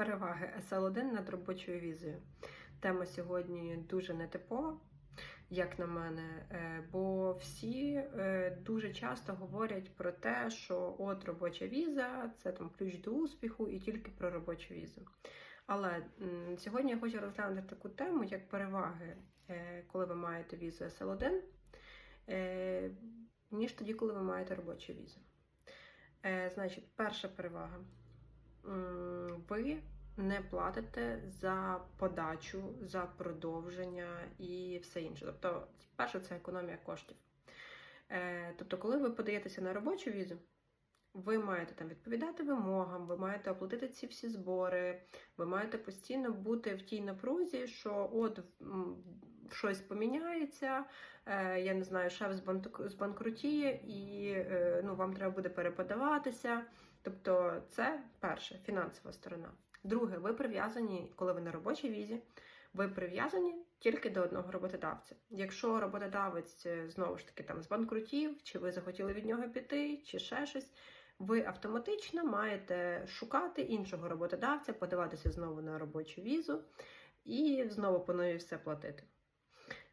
Переваги SL1 над робочою візою. Тема сьогодні дуже нетипова, як на мене, е, бо всі е, дуже часто говорять про те, що от робоча віза це там ключ до успіху і тільки про робочу візу. Але сьогодні я хочу розглянути таку тему, як переваги, е, коли ви маєте візу SL1, е, ніж тоді, коли ви маєте робочу візу. Значить, перша перевага. Ви не платите за подачу, за продовження і все інше. Тобто, перше, це економія коштів. Е, Тобто, коли ви подаєтеся на робочу візу, ви маєте там відповідати вимогам, ви маєте оплатити ці всі збори, ви маєте постійно бути в тій напрузі, що от щось поміняється, е, я не знаю, шеф збанк- збанкрутіє, і е, ну, вам треба буде переподаватися. Тобто, це перше фінансова сторона. Друге, ви прив'язані, коли ви на робочій візі, ви прив'язані тільки до одного роботодавця. Якщо роботодавець е, знову ж таки там збанкрутів, чи ви захотіли від нього піти, чи ще щось, ви автоматично маєте шукати іншого роботодавця, подаватися знову на робочу візу і знову по новій все платити.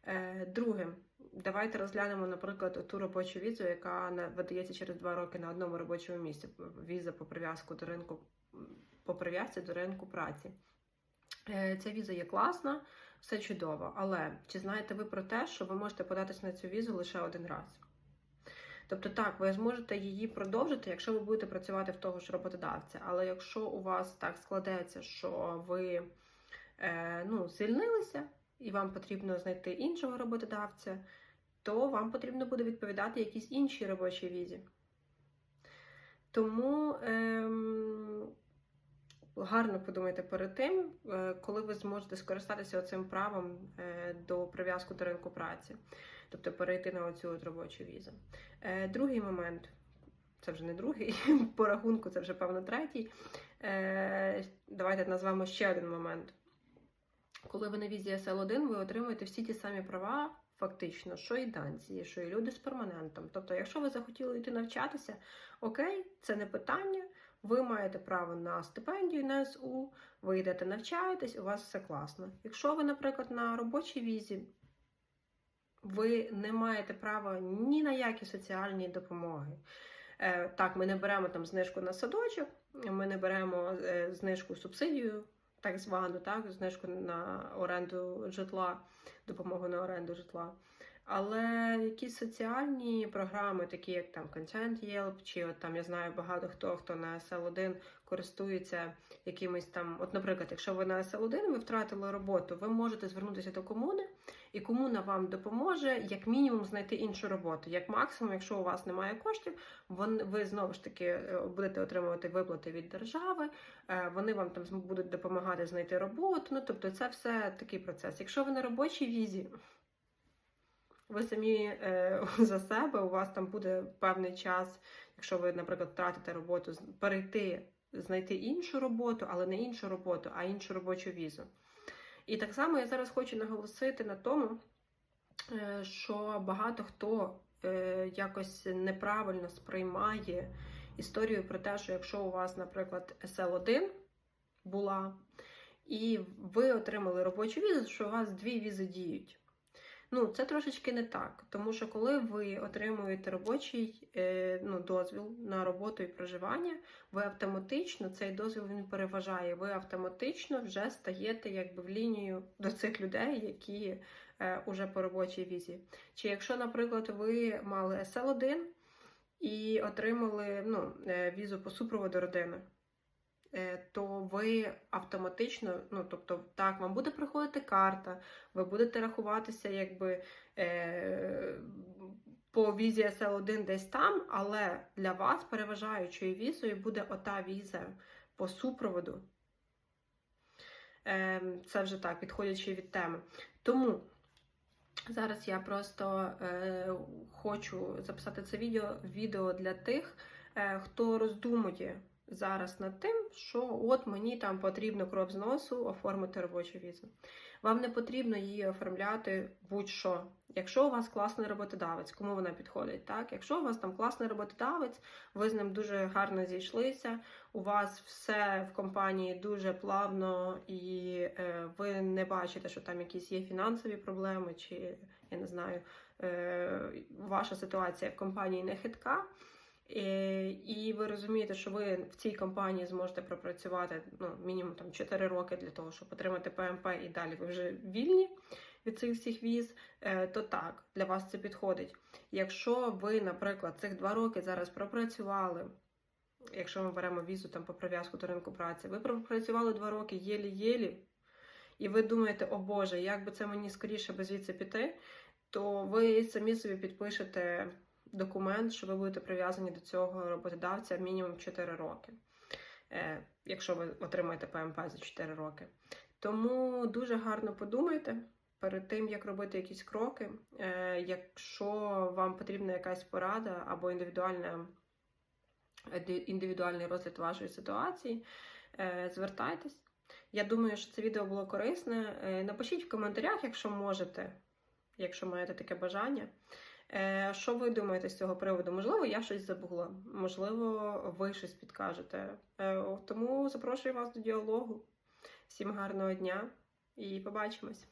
Е, Друге, давайте розглянемо, наприклад, ту робочу візу, яка видається через два роки на одному робочому місці. Віза по прив'язку до ринку по прив'язці до ринку праці. Е, Ця віза є класна, все чудово. Але чи знаєте ви про те, що ви можете податися на цю візу лише один раз? Тобто, так, ви зможете її продовжити, якщо ви будете працювати в того ж роботодавця. Але якщо у вас так складеться, що ви е, ну, звільнилися і вам потрібно знайти іншого роботодавця, то вам потрібно буде відповідати якійсь іншій робочій візі. Тому ем, гарно подумайте перед тим, е, коли ви зможете скористатися цим правом е, до прив'язку до ринку праці, тобто перейти на оцю от робочу візу. Е, Другий момент. Це вже не другий, по рахунку це вже певно третій. Е, Давайте назвемо ще один момент. Коли ви на візі SL1, ви отримуєте всі ті самі права, фактично, що і данці, що і люди з перманентом. Тобто, якщо ви захотіли йти навчатися, окей, це не питання. Ви маєте право на стипендію на СУ, ви йдете навчаєтесь, у вас все класно. Якщо ви, наприклад, на робочій візі, ви не маєте права ні на які соціальні допомоги. Е, так, ми не беремо там знижку на садочок, ми не беремо е, знижку субсидію, так звану, так, знижку на оренду житла, допомогу на оренду житла. Але якісь соціальні програми, такі як там Content Help, чи от там я знаю багато хто, хто на SL1 користується якимись там. От, наприклад, якщо ви на SL1 ви втратили роботу, ви можете звернутися до комуни, і комуна вам допоможе як мінімум знайти іншу роботу. Як максимум, якщо у вас немає коштів, ви знову ж таки е, будете отримувати виплати від держави, е, вони вам там будуть допомагати знайти роботу. Ну тобто, це все такий процес. Якщо ви на робочій візі. Ви самі е, за себе, у вас там буде певний час, якщо ви, наприклад, втратите роботу, перейти, знайти іншу роботу, але не іншу роботу, а іншу робочу візу. І так само я зараз хочу наголосити на тому, е, що багато хто е, якось неправильно сприймає історію про те, що якщо у вас, наприклад, SL1 була, і ви отримали робочу візу, що у вас дві візи діють. Ну, це трошечки не так, тому що коли ви отримуєте робочий е, ну, дозвіл на роботу і проживання, ви автоматично цей дозвіл він переважає. Ви автоматично вже стаєте якби в лінію до цих людей, які е, уже по робочій візі. Чи якщо, наприклад, ви мали SL1 і отримали ну, е, візу по супроводу родини, то ви автоматично, ну тобто, так, вам буде приходити карта, ви будете рахуватися якби е, по візі SL1 десь там, але для вас переважаючою візою буде ота віза по супроводу. Е, це вже так, відходячи від теми. Тому зараз я просто е, хочу записати це відео, відео для тих, е, хто роздумує зараз над тим, що от мені там потрібно кров з носу оформити робочу візу. Вам не потрібно її оформляти будь-що. Якщо у вас класний роботодавець, кому вона підходить, так? Якщо у вас там класний роботодавець, ви з ним дуже гарно зійшлися, у вас все в компанії дуже плавно, і е, ви не бачите, що там якісь є фінансові проблеми, чи я не знаю, е, ваша ситуація в компанії не хитка. Е, І ви розумієте, що ви в цій компанії зможете пропрацювати ну, мінімум там 4 роки для того, щоб отримати ПМП, і далі ви вже вільні від цих всіх віз, е, то так, для вас це підходить. Якщо ви, наприклад, цих 2 роки зараз пропрацювали, якщо ми беремо візу там по прив'язку до ринку праці, ви пропрацювали 2 роки єлі-єлі, і ви думаєте, о Боже, як би це мені скоріше би звідси піти, то ви самі собі підпишете документ, що ви будете прив'язані до цього роботодавця мінімум 4 роки, е, якщо ви отримаєте ПМП за 4 роки. Тому дуже гарно подумайте перед тим, як робити якісь кроки. Е, Якщо вам потрібна якась порада або індивідуальна, індивідуальний розгляд вашої ситуації, е, звертайтесь. Я думаю, що це відео було корисне. Напишіть в коментарях, якщо можете, якщо маєте таке бажання. Е, Що ви думаєте з цього приводу? Можливо, я щось забула, можливо, ви щось підкажете. Е, Тому запрошую вас до діалогу. Всім гарного дня і побачимось!